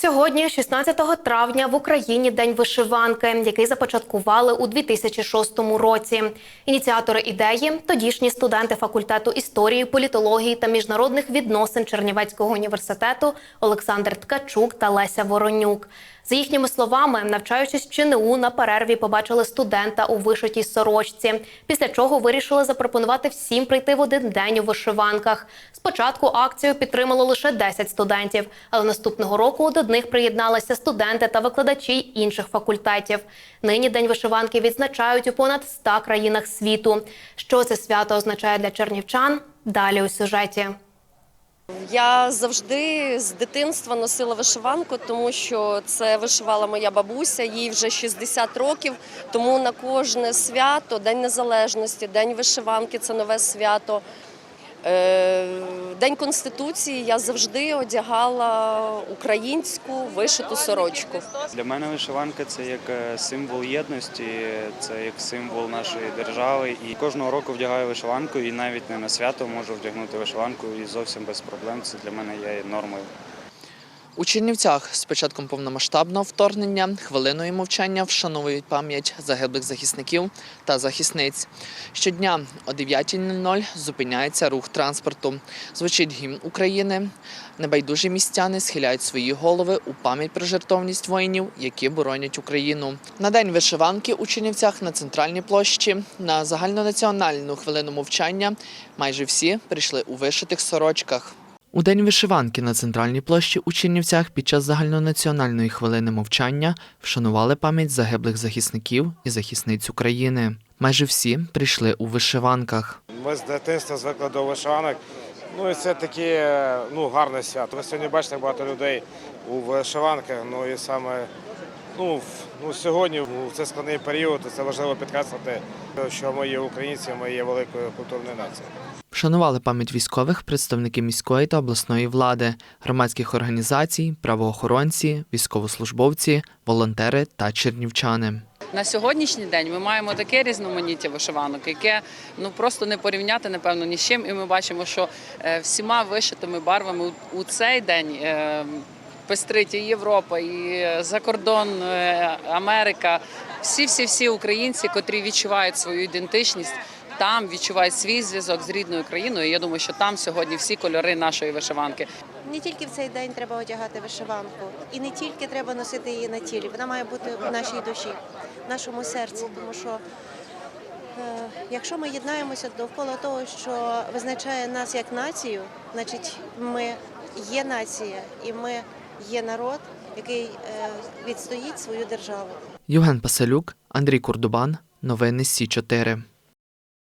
Сьогодні, 16 травня, в Україні День вишиванки, який започаткували у 2006 році. Ініціатори ідеї тодішні студенти факультету історії, політології та міжнародних відносин Чернівецького університету Олександр Ткачук та Леся Воронюк. За їхніми словами, навчаючись ЧНУ, на перерві побачили студента у вишитій сорочці, після чого вирішили запропонувати всім прийти в один день у вишиванках. Спочатку акцію підтримало лише 10 студентів, але наступного року до них приєдналися студенти та викладачі інших факультетів. Нині день вишиванки відзначають у понад 100 країнах світу. Що це свято означає для чернівчан? Далі у сюжеті. Я завжди з дитинства носила вишиванку, тому що це вишивала моя бабуся, їй вже 60 років. Тому на кожне свято, День Незалежності, День вишиванки це нове свято. Е, День Конституції я завжди одягала українську вишиту сорочку. Для мене вишиванка це як е, символ єдності, це як символ нашої держави. І кожного року вдягаю вишиванку, і навіть не на свято можу вдягнути вишиванку і зовсім без проблем. Це для мене є нормою. У Чернівцях з початком повномасштабного вторгнення хвилиною мовчання вшановують пам'ять загиблих захисників та захисниць. Щодня о 9.00 зупиняється рух транспорту. Звучить гімн України. Небайдужі містяни схиляють свої голови у пам'ять про жертовність воїнів, які боронять Україну. На день вишиванки у Чернівцях на центральній площі на загальнонаціональну хвилину мовчання майже всі прийшли у вишитих сорочках. У день вишиванки на центральній площі у Чернівцях під час загальнонаціональної хвилини мовчання вшанували пам'ять загиблих захисників і захисниць України. Майже всі прийшли у вишиванках. Ми з дитинства звикли до вишиванок. Ну і це таке ну, гарне свято. Ви сьогодні бачите багато людей у вишиванках. Ну і саме ну, ну, сьогодні, в цей складний період, це важливо підкреслити, що ми є українці, ми є великою культурною нацією. Вшанували пам'ять військових представники міської та обласної влади, громадських організацій, правоохоронці, військовослужбовці, волонтери та чернівчани. На сьогоднішній день ми маємо таке різноманіття вишиванок, яке ну просто не порівняти напевно ні з чим. І ми бачимо, що е, всіма вишитими барвами у- у цей день е, пестрить і Європа, і за кордон е, Америка. Всі, всі, всі українці, котрі відчувають свою ідентичність. Там відчувають свій зв'язок з рідною країною. Я думаю, що там сьогодні всі кольори нашої вишиванки. Не тільки в цей день треба одягати вишиванку, і не тільки треба носити її на тілі. Вона має бути в нашій душі, в нашому серці. Тому що е, якщо ми єднаємося довкола того, що визначає нас як націю, значить ми є нація і ми є народ, який е, відстоїть свою державу. Євген Паселюк, Андрій Курдубан. Новини Сі 4